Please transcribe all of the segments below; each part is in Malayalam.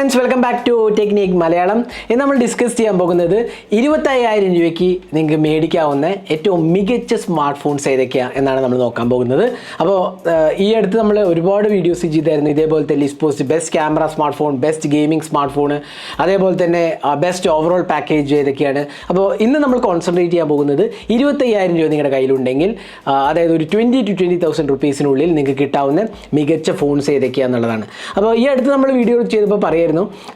Friends welcome back to technique Malayalam ഇന്ന് നമ്മൾ ഡിസ്കസ് ചെയ്യാൻ പോകുന്നത് ഇരുപത്തയ്യായിരം രൂപയ്ക്ക് നിങ്ങൾക്ക് മേടിക്കാവുന്ന ഏറ്റവും മികച്ച സ്മാർട്ട് ഫോൺസ് ഏതൊക്കെയാണ് എന്നാണ് നമ്മൾ നോക്കാൻ പോകുന്നത്. അപ്പോൾ ഈ അടുത്ത് നമ്മൾ ഒരുപാട് വീഡിയോസ് ചെയ്തായിരുന്നു. ഇതേപോലത്തെ list post best camera smart phone best gaming smart phone അതേപോലെ തന്നെ ബെസ്റ്റ് ഓവറോൾ പാക്കേജ് ഏതൊക്കെയാണ്. അപ്പോൾ ഇന്ന് നമ്മൾ കോൺസെൻട്രേറ്റ് ചെയ്യാൻ പോകുന്നത് ഇരുപത്തയ്യായിരം രൂപ നിങ്ങളുടെ കയ്യിലുണ്ടെങ്കിൽ അതായത് ഒരു ട്വന്റി ടു ട്വന്റി തൗസൻഡ് റുപ്പീസിനുള്ളിൽ നിങ്ങൾക്ക് കിട്ടാവുന്ന മികച്ച ഫോൺസ് ഏതൊക്കെയാണെന്നുള്ളതാണ് അപ്പോൾ ഈ അടുത്ത് നമ്മൾ വീഡിയോ ചെയ്തപ്പോൾ പറയായിരുന്നു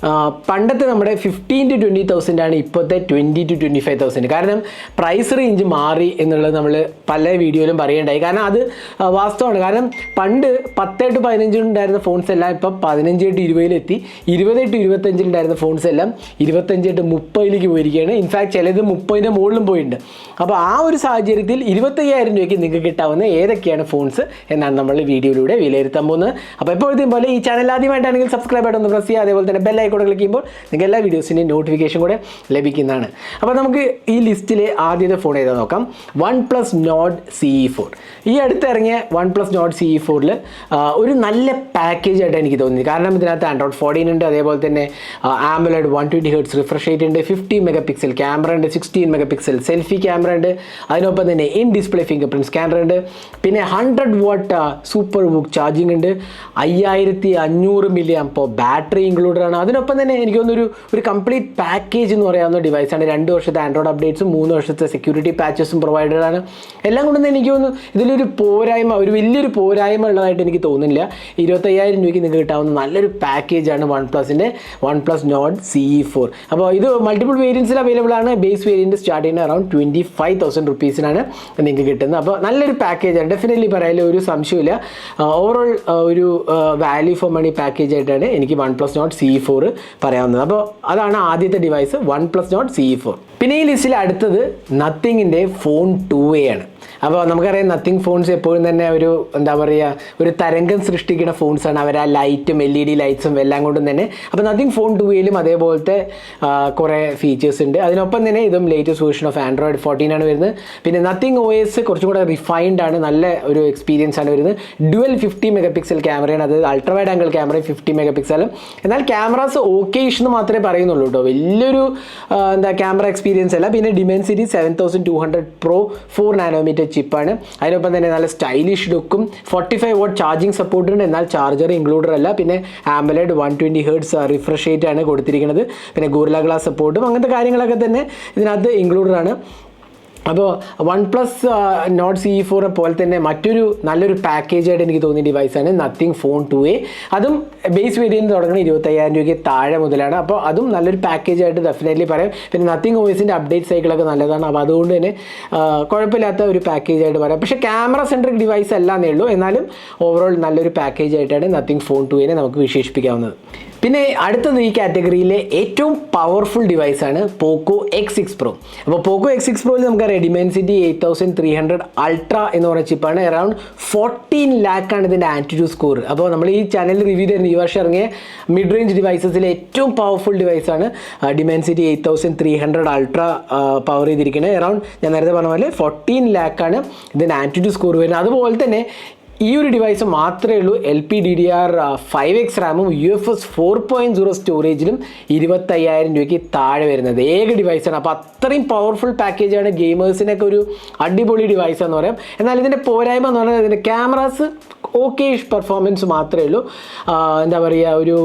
ആ, പണ്ടത്തെ നമ്മുടെ ഫിഫ്റ്റീൻ ടു ട്വന്റി തൗസൻഡ് ആണ് ഇപ്പോഴത്തെ twenty two twenty five thousand കാരണം പ്രൈസ് റേഞ്ച് മാറി എന്നുള്ളത് നമ്മൾ പല വീഡിയോയിലും പറയേണ്ടായി. കാരണം അത് വാസ്തവമാണ്. കാരണം പണ്ട് പത്ത് ടു പതിനഞ്ചിലുണ്ടായിരുന്ന ഫോൺസ് എല്ലാം ഇപ്പം പതിനഞ്ച് ടു ഇരുപതിലെത്തി ഇരുപത് ടു ഇരുപത്തഞ്ചിലുണ്ടായിരുന്ന ഫോൺസ് എല്ലാം ഇരുപത്തഞ്ച് ടു മുപ്പതിലേക്ക് പോയിരിക്കുകയാണ്. ഇൻഫാക്ട് ചിലത് മുപ്പതിന്റെ മുകളിലും പോയിട്ടുണ്ട്. അപ്പോൾ ആ ഒരു സാഹചര്യത്തിൽ ഇരുപത്തയ്യായിരം രൂപയ്ക്ക് നിങ്ങൾക്ക് കിട്ടാവുന്ന ഏതൊക്കെയാണ് ഫോൺസ് എന്നാണ് നമ്മൾ വീഡിയോയിലൂടെ വിലയിരുത്താൻ പോകുന്നത്. അപ്പോൾ എപ്പോഴത്തെയും പോലെ ഈ ചാനൽ ആദ്യമായിട്ടാണെങ്കിൽ സബ്സ്ക്രൈബ് ആയിട്ടൊന്ന് പ്രസ് ചെയ്യുക. അതേപോലെ തന്നെ ബെൽ ഐക്കോടെ ക്ലിക്ക് ചെയ്യുമ്പോൾ നിങ്ങൾക്ക് എല്ലാ വീഡിയോസിന്റെയും നോട്ടിഫിക്കേഷൻ കൂടെ ലഭിക്കുന്നതാണ്. അപ്പോൾ നമുക്ക് ഈ ലിസ്റ്റിലെ ആദ്യത്തെ ഫോൺ ഏതാ നോക്കാം? OnePlus Nord C E four ഈ അടുത്തിറങ്ങിയ one plus Nord C E ഫോറിൽ ഒരു നല്ല പാക്കേജ് ആയിട്ട് എനിക്ക് തോന്നി കാരണം ഇതിനകത്ത് ആൻഡ്രോയിഡ് ഫോർട്ടീൻ ഉണ്ട് അതേപോലെ തന്നെ AMOLED one twenty hertz refresh rate ഉണ്ട് ഫിഫ്റ്റി മെഗാ പിക്സൽ ക്യാമറ ഉണ്ട് sixteen mega pixel selfie camera ഉണ്ട് അതിനൊപ്പം തന്നെ in display fingerprint scanner ഉണ്ട്. പിന്നെ hundred watt super book charging ഉണ്ട്. അയ്യായിരത്തി അഞ്ഞൂറ് മില്ലി അപ്പോൾ ബാറ്ററി ഇൻക്ലൂഡഡ് ആണ് അതിനൊപ്പം തന്നെ എനിക്ക് തോന്നുന്നു ഒരു കംപ്ലീറ്റ് പാക്കേജ് എന്ന് പറയാവുന്ന ഡിവൈസാണ് രണ്ട് വർഷത്തെ ആൻഡ്രോയിഡ് അപ്ഡേറ്റ്സും മൂന്ന് വർഷത്തെ സെക്യൂരിറ്റി പാച്ചസും പ്രൊവൈഡഡ് ആണ്. എല്ലാം കൊണ്ടും എനിക്ക് തോന്നുന്നു ഇതിലൊരു പോരായ്മ ഒരു വലിയൊരു പോരായ്മ ഉള്ളതായിട്ട് എനിക്ക് തോന്നുന്നില്ല. ഇരുപത്തയ്യായിരം രൂപയ്ക്ക് നിങ്ങൾക്ക് കിട്ടാവുന്ന നല്ലൊരു പാക്കേജാണ് വൺ പ്ലസിന്റെ OnePlus Nord C E four അപ്പോൾ ഇത് മൾട്ടിപ്പിൾ വേരിയൻസിൽ അവൈലബിൾ ആണ്. ബേസ് വേരിയന്റ് സ്റ്റാർട്ട് ചെയ്യുന്ന അറൗണ്ട് ട്വന്റി ഫൈവ് തൗസൻഡ് റുപ്പീസിനാണ് നിങ്ങൾക്ക് കിട്ടുന്നത്. അപ്പോൾ നല്ലൊരു പാക്കേജാണ് ഡെഫിനറ്റ്ലി പറയാൻ ഒരു സംശയമില്ല ഓവറോൾ ഒരു വാല്യൂ ഫോർ മണി പാക്കേജ് ആയിട്ടാണ് എനിക്ക് one plus Nord C four പറയാവുന്നത്. അപ്പോൾ അതാണ് ആദ്യത്തെ device OnePlus Nord C four പിന്നെ ഈ ലിസ്റ്റിൽ അടുത്തത് നത്തിങ്ങിന്റെ ഫോൺ ടു എ ആണ്. അപ്പോൾ നമുക്കറിയാം നത്തിങ് ഫോൺസ് എപ്പോഴും തന്നെ ഒരു എന്താ പറയുക ഒരു തരംഗം സൃഷ്ടിക്കുന്ന ഫോൺസാണ് അവർ ആ ലൈറ്റും എൽ ഇ ഡി ലൈറ്റ്സും എല്ലാം കൊണ്ടും തന്നെ. അപ്പോൾ നത്തിങ് ഫോൺ ടു എയിലും അതേപോലത്തെ കുറേ ഫീച്ചേഴ്സ് ഉണ്ട്. അതിനൊപ്പം തന്നെ ഇതും latest version of Android fourteen ആണ് വരുന്നത്. പിന്നെ നത്തിങ് ഒ എസ് കുറച്ചും കൂടെ റിഫൈൻഡ് ആണ്. നല്ല ഒരു എക്സ്പീരിയൻസ് ആണ് വരുന്നത്. ഡുവൽ ഫിഫ്റ്റി മെഗാ പിക്സൽ ക്യാമറയാണ് അത് ultra wide angle camera fifty megapixel എന്നാൽ ക്യാമറാസ് ഓക്കെ എന്ന് മാത്രമേ പറയുന്നുള്ളൂ കേട്ടോ. വലിയൊരു എന്താ ക്യാമറ എക്സ്പീരിയൻസ് അല്ല. പിന്നെ Dimensity seven thousand two hundred pro four nanometre ചിപ്പാണ് അതിനൊപ്പം തന്നെ നല്ല സ്റ്റൈലിഷ് ലുക്കും forty five watt charging support ഉണ്ട്. എന്നാൽ ചാർജർ ഇൻക്ലൂഡഡ് അല്ല. പിന്നെ AMOLED one twenty hertz refresh rate ആണ് കൊടുത്തിരിക്കുന്നത്. പിന്നെ ഗൂർല ഗ്ലാസ് സപ്പോർട്ടും അങ്ങനത്തെ കാര്യങ്ങളൊക്കെ തന്നെ ഇതിനകത്ത് ഇൻക്ലൂഡഡ് ആണ്. അപ്പോൾ വൺ പ്ലസ് നോട്ട് സി ഫോറെ പോലെ തന്നെ മറ്റൊരു നല്ലൊരു പാക്കേജ് ആയിട്ട് എനിക്ക് തോന്നിയ ഡിവൈസാണ് നത്തിങ് ഫോൺ ടു എ അതും ബേസ് വേരിയന്റ് തുടങ്ങുന്ന ഇരുപത്തയ്യായിരം രൂപയ്ക്ക് താഴെ മുതലാണ്. അപ്പോൾ അതും നല്ലൊരു പാക്കേജ് ആയിട്ട് ഡെഫിനറ്റ്ലി പറയാം. പിന്നെ നത്തിങ് ഓയിസിന്റെ അപ്ഡേറ്റ് സൈക്കിളൊക്കെ നല്ലതാണ്. അപ്പോൾ അതുകൊണ്ട് തന്നെ കുഴപ്പമില്ലാത്ത ഒരു പാക്കേജ് ആയിട്ട് പറയാം. പക്ഷേ ക്യാമറ സെൻട്രിക് ഡിവൈസ് അല്ലാന്നേ ഉള്ളൂ. എന്നാലും ഓവറോൾ നല്ലൊരു പാക്കേജ് ആയിട്ടാണ് നത്തിങ് ഫോൺ ടു എനെ നമുക്ക് വിശേഷിപ്പിക്കാവുന്നത്. പിന്നെ അടുത്തത് ഈ കാറ്റഗറിയിലെ ഏറ്റവും പവർഫുൾ ഡിവൈസാണ് പോക്കോ എക്സ് സിക്സ് പ്രോ അപ്പോൾ പോക്കോ എക്സ് സിക്സ് പ്രോയിൽ നമുക്ക് Dimensity eight thousand three hundred ultra എന്ന് പറഞ്ഞ ചിപ്പാണ് അറൗണ്ട് ഫോർട്ടീൻ ലാക്കാണ് ഇതിന്റെ ആന്റിറ്റ്യൂഡ് സ്കോർ അപ്പോൾ നമ്മൾ ഈ ചാനൽ റിവ്യൂ തരുന്ന. ഈ വർഷം ഇറങ്ങിയ മിഡ് റേഞ്ച് ഡിവൈസസിലെ ഏറ്റവും powerful ഡിവൈസാണ് Dimensity eight thousand three hundred ultra power ചെയ്തിരിക്കുന്നത്. അറൗണ്ട് ഞാൻ നേരത്തെ പറഞ്ഞ പോലെ ഫോർട്ടീൻ ലാക്കാണ് ഇതിന്റെ ആന്റിറ്റ്യൂഡ് സ്കോർ വരുന്നത്. അതുപോലെ തന്നെ ഈ ഒരു ഡിവൈസ് മാത്രമേ ഉള്ളൂ. L P D D R five X റാമും U F S four point zero സ്റ്റോറേജിലും ഇരുപത്തയ്യായിരം രൂപയ്ക്ക് താഴെ വരുന്നത്. ഏക ഡിവൈസാണ് അപ്പോൾ അത്രയും പവർഫുൾ പാക്കേജാണ് ഗെയിമേഴ്സിനൊക്കെ ഒരു അടിപൊളി ഡിവൈസ് എന്ന് പറയാം. എന്നാൽ ഇതിന്റെ പോരായ്മ എന്ന് പറഞ്ഞാൽ ഇതിന്റെ ക്യാമറാസ് ഓക്കെ പെർഫോമൻസ് മാത്രമേ ഉള്ളൂ. എന്താ പറയുക ഒരു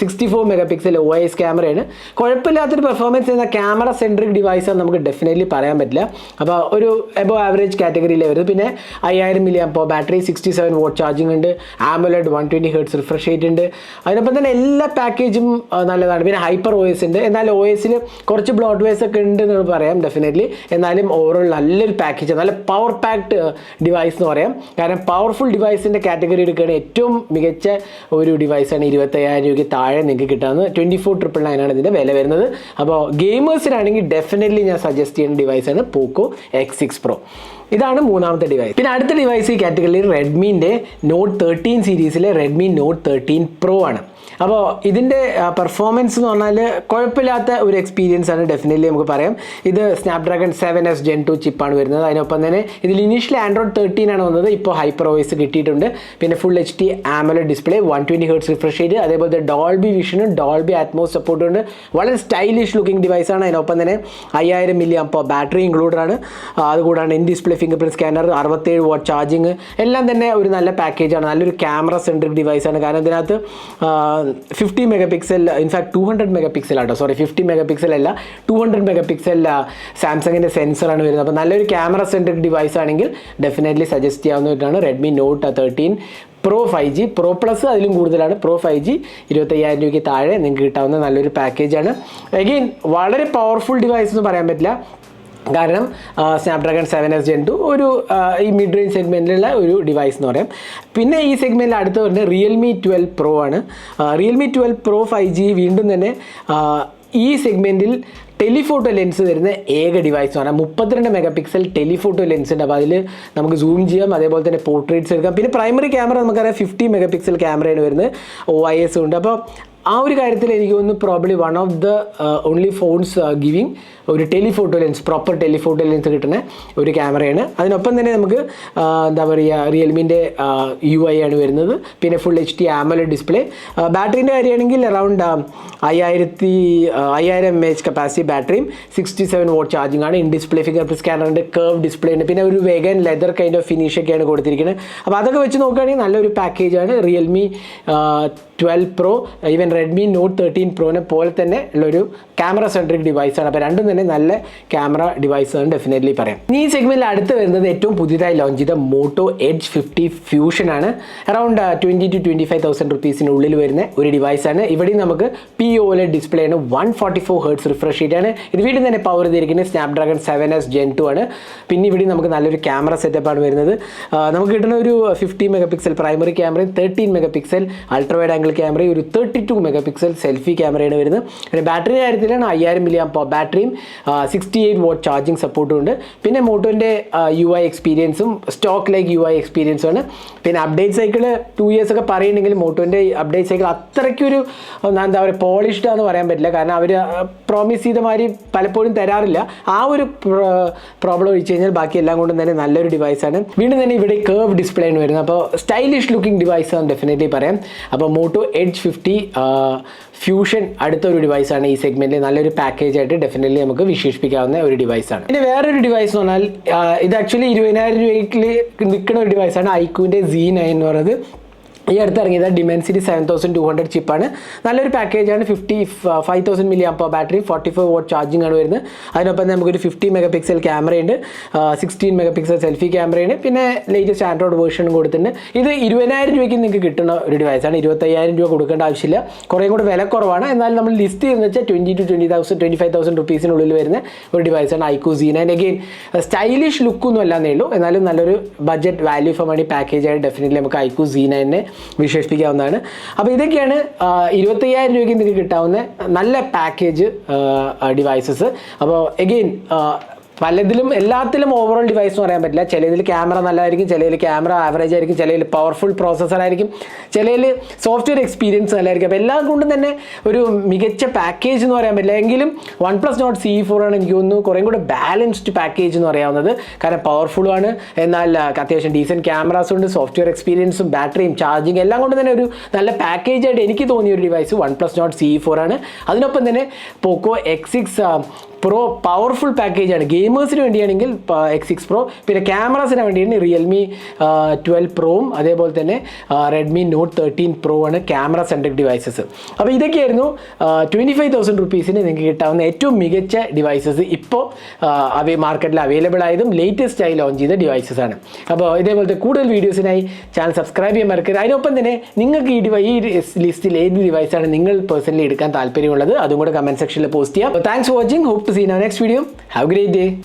sixty four megapixel O S ക്യാമറയാണ് കുഴപ്പമില്ലാത്തൊരു പെർഫോമൻസ് എന്ന ക്യാമറ സെൻട്രിക് ഡിവൈസ് നമുക്ക് ഡെഫിനറ്റ്ലി പറയാൻ പറ്റില്ല. അപ്പോൾ ഒരു എബോ ആവറേജ് കാറ്റഗറിയിലെ വരുന്നത്. പിന്നെ അയ്യായിരം മില്ലി അപ്പോൾ battery sixty seven watt charging ഉണ്ട്. AMOLED one twenty hertz refresh rate ഉണ്ട്. അതിനൊപ്പം തന്നെ എല്ലാ പാക്കേജും നല്ലതാണ്. പിന്നെ ഹൈപ്പർ ഒ എസ് ഉണ്ട്. എന്നാൽ ഒ എസിൽ കുറച്ച് ബ്ലോട്ട് വേസ് ഒക്കെ ഉണ്ട് എന്ന് പറയാം ഡെഫിനറ്റ്ലി എന്നാലും ഓവറോൾ നല്ലൊരു പാക്കേജ് നല്ല പവർ പാക്ഡ് ഡിവൈസ് എന്ന് പറയാം. കാരണം പവർഫുൾ ഡിവൈസിന്റെ കാറ്റഗറി എടുക്കുകയാണ്. ഏറ്റവും മികച്ച ഒരു ഡിവൈസാണ് ഇരുപത്തയ്യായിരം രൂപയ്ക്ക് താഴെ നിങ്ങൾക്ക് കിട്ടാവുന്നത്. ട്വന്റി ഫോർ ട്രിപ്പിൾ നയൻ ആണ് ഇതിന്റെ വില വരുന്നത്. അപ്പോൾ ഗെയിമേഴ്സിനാണെങ്കിൽ ഡെഫിനറ്റ്ലി ഞാൻ സജസ്റ്റ് ചെയ്യുന്ന ഡിവൈസാണ് പോക്കോ എക്സ് സിക്സ് പ്രോ ഇതാണ് മൂന്നാമത്തെ ഡിവൈസ് പിന്നെ അടുത്ത ഡിവൈസ് ഈ കാറ്റഗറിയിൽ റെഡ്മീന്റെ നോട്ട് തേർട്ടീൻ സീരീസിലെ റെഡ്മി നോട്ട് തേർട്ടീൻ പ്രോ ആണ്. അപ്പോൾ ഇതിന്റെ പെർഫോമൻസ് എന്ന് പറഞ്ഞാൽ കുഴപ്പമില്ലാത്ത ഒരു എക്സ്പീരിയൻസ് ആണ് ഡെഫിനറ്റ്ലി നമുക്ക് പറയാം. ഇത് Snapdragon seven S gen two ചിപ്പാണ് വരുന്നത്. അതിനൊപ്പം തന്നെ ഇതിൽ ഇനീഷ്യലി ആൻഡ്രോയിഡ് തേർട്ടീൻ ആണ് വന്നത്. ഇപ്പോൾ ഹൈപ്പർ വോയിസ് കിട്ടിയിട്ടുണ്ട്. പിന്നെ full H D AMOLED display one twenty hertz refresh ചെയ്ത് അതേപോലെ ഡോൾബി വിഷനും ഡോൾബി അറ്റ്മോസ് സപ്പോർട്ടും ഉണ്ട്. വളരെ സ്റ്റൈലിഷ് ലുക്കിംഗ് ഡിവൈസാണ് അതിനൊപ്പം തന്നെ അയ്യായിരം മില്ലി അപ്പോൾ ബാറ്ററി ഇൻക്ലൂഡഡ് ആണ്. അതുകൂടാണ് in display fingerprint scanner അറുപത്തേഴ് വാട്ട് ചാർജിങ് എല്ലാം തന്നെ ഒരു നല്ല പാക്കേജാണ് നല്ലൊരു ക്യാമറ സെൻട്രിക് ഡിവൈസ് ആണ്. കാരണം ഇതിനകത്ത് fifty megapixel in fact two hundred megapixel ആട്ടോ. സോറി ഫിഫ്റ്റി മെഗാ പിക്സൽ അല്ല ടു ഹൺഡ്രഡ് മെഗാ പിക്സൽ സാംസങ്ങിന്റെ സെൻസറാണ് വരുന്നത്. അപ്പോൾ നല്ലൊരു ക്യാമറ സെൻട്രിക് ഡിവൈസ് ആണെങ്കിൽ ഡെഫിനറ്റ്ലി സജസ്റ്റ് ചെയ്യാവുന്നതാണ് Redmi note thirteen pro five G pro plus അതിലും കൂടുതലാണ്. പ്രോ ഫൈവ് ജി ഇരുപത്തയ്യായിരം രൂപയ്ക്ക് താഴെ നിങ്ങൾക്ക് കിട്ടാവുന്ന നല്ലൊരു പാക്കേജാണ് അഗെയിൻ വളരെ പവർഫുൾ ഡിവൈസ് എന്ന് പറയാൻ പറ്റില്ല. കാരണം Snapdragon seven S gen two ഒരു ഈ മിഡ് റേഞ്ച് സെഗ്മെന്റിലുള്ള ഒരു ഡിവൈസ് എന്ന് പറയാം. പിന്നെ ഈ സെഗ്മെന്റിൽ അടുത്ത് വരുന്നത് റിയൽമി ട്വൽവ് പ്രോ ആണ്. Realme twelve pro five G വീണ്ടും തന്നെ ഈ സെഗ്മെന്റിൽ ടെലിഫോട്ടോ ലെൻസ് വരുന്ന ഏക ഡിവൈസ് ആണ് മുപ്പത്തിരണ്ട് മെഗാ പിക്സൽ ടെലിഫോട്ടോ ലെൻസ് ഉണ്ട്. അപ്പോൾ അതിൽ നമുക്ക് സൂം ചെയ്യാം അതേപോലെ തന്നെ പോർട്രേറ്റ്സ് എടുക്കാം. പിന്നെ പ്രൈമറി ക്യാമറ നമുക്കറിയാം ഫിഫ്റ്റി മെഗാ പിക്സൽ ക്യാമറയാണ് വരുന്നത്. ഒ ഐ എസ് ഉണ്ട്. അപ്പോൾ ആ ഒരു കാര്യത്തിൽ എനിക്ക് തോന്നുന്നു probably one of the only phones giving ഒരു telephoto lens proper telephoto lens കിട്ടുന്ന ഒരു ക്യാമറയാണ് അതിനൊപ്പം തന്നെ നമുക്ക് എന്താ പറയുക റിയൽമിന്റെ യു ഐ ആണ് വരുന്നത്. പിന്നെ full H D AMOLED display ബാറ്ററിന്റെ കാര്യമാണെങ്കിൽ അറൗണ്ട് അയ്യായിരത്തി അയ്യായിരം എം എച്ച് കപ്പാസിറ്റി ബാറ്ററിയും സിക്സ്റ്റി സെവൻ വോട്ട് ചാർജിങ് ആണ് ഇൻ ഡിസ്പ്ലേ ഫിംഗർ പ്രിന്റ് സ്കാനറിന്റെ കർവ് ഡിസ്പ്ലേ ഉണ്ട്. പിന്നെ ഒരു vegan leather kind of finish ഒക്കെയാണ് കൊടുത്തിരിക്കുന്നത്. അപ്പോൾ അതൊക്കെ വെച്ച് നോക്കുകയാണെങ്കിൽ നല്ലൊരു പാക്കേജാണ് Realme twelve pro even Redmi note thirteen പ്രോനെ പോലെ തന്നെ ഉള്ളൊരു ക്യാമറ സെൻട്രിക് ഡിവൈസാണ് അപ്പോൾ രണ്ടും തന്നെ നല്ല ക്യാമറ ഡിവൈസ് ആണ് ഡെഫിനറ്റ്ലി പറയാം. ഈ സെഗ്മെന്റിൽ അടുത്ത് വരുന്നത് ഏറ്റവും പുതിയതായി ലോഞ്ച് ചെയ്ത മോട്ടോ എഡ്ജ് ഫിഫ്റ്റി ഫ്യൂഷൻ ആണ്. Around twenty two twenty five thousand റുപ്പീസിനുള്ളിൽ വരുന്ന ഒരു ഡിവൈസാണ് ഇവിടെയും നമുക്ക് പി ഒലെ ഡിസ്പ്ലേ ആണ്. One forty four hertz refresh ആണ്. ഇത് വീണ്ടും തന്നെ പവർ ചെയ്തിരിക്കുന്നത് Snapdragon seven S gen two ആണ്. പിന്നെ ഇവിടെ നമുക്ക് നല്ലൊരു ക്യാമറ സെറ്റപ്പാണ് വരുന്നത്. ആ, നമുക്ക് കിട്ടുന്ന ഒരു ഫിഫ്റ്റി മെഗാ പിക്സൽ പ്രൈമറി ക്യാമറയും thirteen mega pixel ultra wide angle ക്യാമറയും ഒരു thirty two mega pixel selfie ക്യാമറയാണ് വരുന്നത്. പിന്നെ ബാറ്ററി കാര്യത്തിലാണ് അയ്യായിരം മില്ലി ആം ബാറ്ററിയും സിക്സ്റ്റി എയ്റ്റ് വോട്ട് ചാർജിങ് സപ്പോർട്ടും ഉണ്ട്. പിന്നെ മോട്ടോന്റെ യു ഐ എക്സ്പീരിയൻസും സ്റ്റോക്ക് ലൈക്ക് യു ഐ എക്സ്പീരിയൻസും ആണ്. പിന്നെ അപ്ഡേറ്റ് സൈക്കിൾ ടു ഇയേഴ്സ് ഒക്കെ പറയുന്നുണ്ടെങ്കിൽ മോട്ടോന്റെ അപ്ഡേറ്റ് സൈക്കിൾ അത്രയ്ക്കൊരു എന്താ പറയുക പോളിഷ്ഡ് ആണെന്ന് പറയാൻ പറ്റില്ല. കാരണം അവർ പ്രോമിസ് ചെയ്ത മാതിരി പലപ്പോഴും തരാറില്ല. ആ ഒരു പ്രോബ്ലം ഒഴിച്ച് കഴിഞ്ഞാൽ ബാക്കി എല്ലാം കൊണ്ടും തന്നെ നല്ലൊരു ഡിവൈസാണ് വീണ്ടും തന്നെ ഇവിടെ കേർവ് ഡിസ്പ്ലേ ആണ് വരുന്നത്. അപ്പോൾ സ്റ്റൈലിഷ് ലുക്കിംഗ് ഡിവൈസ് ആണ് ഡെഫിനറ്റ്ലി പറയാം. അപ്പോൾ മോട്ടോ എഡ്ജ് ഫിഫ്റ്റി ഫ്യൂഷൻ അടുത്തൊരു ഡിവൈസാണ് ഈ സെഗ്മെന്റിൽ നല്ലൊരു പാക്കേജ് ആയിട്ട് ഡെഫിനറ്റ്ലി നമുക്ക് വിശേഷിപ്പിക്കാവുന്ന ഒരു ഡിവൈസാണ് പിന്നെ വേറൊരു ഡിവൈസ് എന്ന് പറഞ്ഞാൽ ഇത് ആക്ച്വലി ഇരുപതിനായിരം രൂപയ്ക്ക് നിൽക്കുന്ന ഒരു ഡിവൈസാണ് ഐക്യൂന്റെ സി നയൻ എന്ന് പറയുന്നത്. ഈ അടുത്ത് ഇറങ്ങിയത് Dimensity seven thousand two hundred ചിപ്പാണ് നല്ലൊരു പാക്കേജാണ് ഫിഫ്റ്റി ഫൈവ് തൗസൻഡ് മില്ലി അപ്പോൾ battery forty five watt charging ആണ് വരുന്നത്. അതിനൊപ്പം തന്നെ നമുക്കൊരു ഫിഫ്റ്റി മെഗാ പിക്സൽ ക്യാമറയുണ്ട് സിക്സ്റ്റീൻ മെഗാ പിക്സൽ സെൽഫി ക്യാമറയാണ് പിന്നെ ലേറ്റസ്റ്റ് ആൻഡ്രോയിഡ് വേർഷനും കൊടുത്തിട്ടുണ്ട്. ഇത് ഇരുപതിനായിരം രൂപയ്ക്ക് നിങ്ങൾക്ക് കിട്ടുന്ന ഒരു ഡിവൈസാണ് ഇരുപത്തയ്യായിരം രൂപ കൊടുക്കേണ്ട ആവശ്യമില്ല. കുറേ കൂടെ വില കുറവാണ്. എന്നാൽ നമ്മൾ ലിസ്റ്റ് ചെയ്യുന്നത് വെച്ചാൽ twenty to twenty thousand twenty five thousand റുപ്പീസിനുള്ളിൽ വരുന്ന ഒരു ഡിവൈസാണ് ഐക്കു സീൻ ആൻഡ് അഗെയിൻ സ്റ്റൈലിഷ് ലുക്കൊന്നും അല്ലാന്നേ ഉള്ളൂ. എന്നാലും നല്ലൊരു ബഡ്ജറ്റ് വാല്യൂ ഫോർ മണി പാക്കേജായിട്ട് ഡെഫിനറ്റ്ലി നമുക്ക് ഐക്കു സീനൈനെ വിശേഷിപ്പിക്കാവുന്നതാണ്. അപ്പോൾ ഇതൊക്കെയാണ് ഇരുപത്തയ്യായിരം രൂപയ്ക്ക് നിങ്ങൾക്ക് കിട്ടാവുന്ന നല്ല പാക്കേജ് ഡിവൈസസ് അപ്പോൾ എഗെയിൻ പലതിലും എല്ലാത്തിലും ഓവറോൾ ഡിവൈസ് എന്ന് പറയാൻ പറ്റില്ല. ചിലതിൽ ക്യാമറ നല്ലതായിരിക്കും ചിലതിൽ ക്യാമറ ആവറേജ് ആയിരിക്കും ചിലതിൽ പവർഫുൾ പ്രോസസ്സർ ആയിരിക്കും ചിലതിൽ സോഫ്റ്റ്വെയർ എക്സ്പീരിയൻസ് നല്ലതായിരിക്കും. അപ്പോൾ എല്ലാം കൊണ്ടും തന്നെ ഒരു മികച്ച പാക്കേജ് എന്ന് പറയാൻ പറ്റില്ല. എങ്കിലും one plus Nord C four ആണ് എനിക്ക് തോന്നുന്നു കുറേ കൂടെ ബാലൻസ്ഡ് പാക്കേജ് എന്ന് പറയാവുന്നത്. കാരണം പവർഫുള്ളും ആണ്. എന്നാൽ അത്യാവശ്യം ഡീസന്റ് ക്യാമറാസ് ഉണ്ട് സോഫ്റ്റ്വെയർ എക്സ്പീരിയൻസും ബാറ്ററിയും ചാർജിങ് എല്ലാം കൊണ്ട് തന്നെ ഒരു നല്ല പാക്കേജായിട്ട് എനിക്ക് തോന്നിയ ഒരു device OnePlus Nord C four ആണ്. അതിനൊപ്പം തന്നെ Poco X six Pro powerful പാക്കേജാണ് ഗെയിമേഴ്സിന് വേണ്ടിയാണെങ്കിൽ എക്സ് സിക്സ് പ്രോ പിന്നെ ക്യാമറാസിന് വേണ്ടിയാണ് റിയൽമി ട്വൽവ് പ്രോവും അതേപോലെ തന്നെ റെഡ്മി നോട്ട് തേർട്ടീൻ പ്രോ ആണ് ക്യാമറ സെൻട്രിക് ഡിവൈസസ് അപ്പോൾ ഇതൊക്കെയായിരുന്നു ട്വന്റി ഫൈവ് തൗസൻഡ് റുപ്പീസിന് നിങ്ങൾക്ക് കിട്ടാവുന്ന ഏറ്റവും മികച്ച ഡിവൈസസ് ഇപ്പോൾ അവ മാർക്കറ്റിൽ അവൈലബിൾ ആയതും ലേറ്റസ്റ്റ് ആയി ലോഞ്ച് ചെയ്ത ഡിവൈസസ് ആണ്. അപ്പോൾ ഇതേപോലത്തെ കൂടുതൽ വീഡിയോസിനായി ചാനൽ സബ്സ്ക്രൈബ് ചെയ്യാൻ മറക്കരുത്. അതിനൊപ്പം തന്നെ നിങ്ങൾക്ക് ഈ ഡിവൈ ഈ ലിസ്റ്റിൽ ഏത് ഡിവൈസാണ് നിങ്ങൾ പേഴ്സണലി എടുക്കാൻ താല്പര്യമുള്ളത് അതും കൂടെ കമന്റ് സെക്ഷനിൽ പോസ്റ്റ് ചെയ്യാം. Thanks for watching hope to see in our next video. Have a great day.